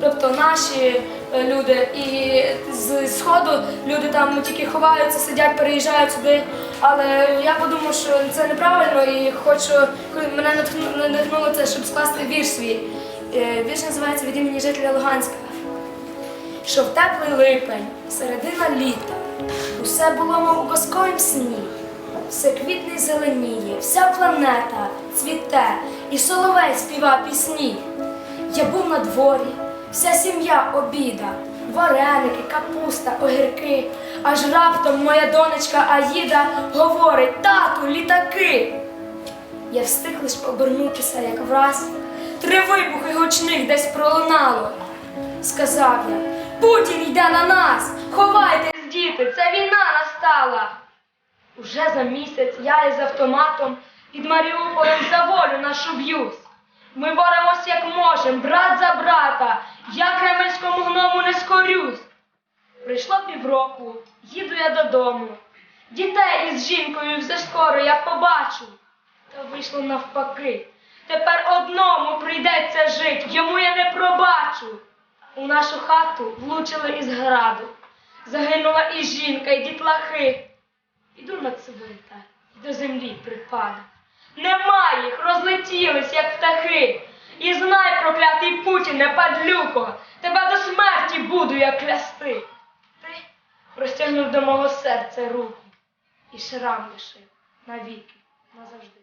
Тобто наші е, люди, і з сходу люди там ну, тільки ховаються, сидять, переїжджають сюди. Але я подумав, що це неправильно і хочу, мене натхну- надихнуло це, щоб скласти вірш свій. Е, Вірш називається від імені жителя Луганська. Що в теплий липень, середина літа, усе було, мов у казковім сні. Все квітне зеленіє, вся планета цвіте, і соловей співа пісні. Я був на дворі, вся сім'я обіда, вареники, капуста, огірки. Аж раптом моя донечка Аїда говорить: тату, літаки. Я встиг лиш обернутися, як враз. Три вибухи гучних десь пролунало. Сказав я, Путін йде на нас! Ховайтесь, діти, це війна настала. Уже за місяць я із автоматом під Маріуполем за волю нашу б'юсь. Ми боремось як можем, брат за брата, я кремльському гному не скорюсь. Прийшло півроку, їду я додому. Дітей із жінкою вже скоро я побачу. Та вийшло навпаки. Тепер одному прийдеться жить, йому я не пробачу. У нашу хату влучили із граду. Загинула і жінка, і дітлахи. Іду над собою і до землі припаду. Нема їх, розлетілись, як проклятий Путіне, падлюко, тебе до смерті буду я клясти. Ти простягнув до мого серця руку і шрам лишив навіки, назавжди.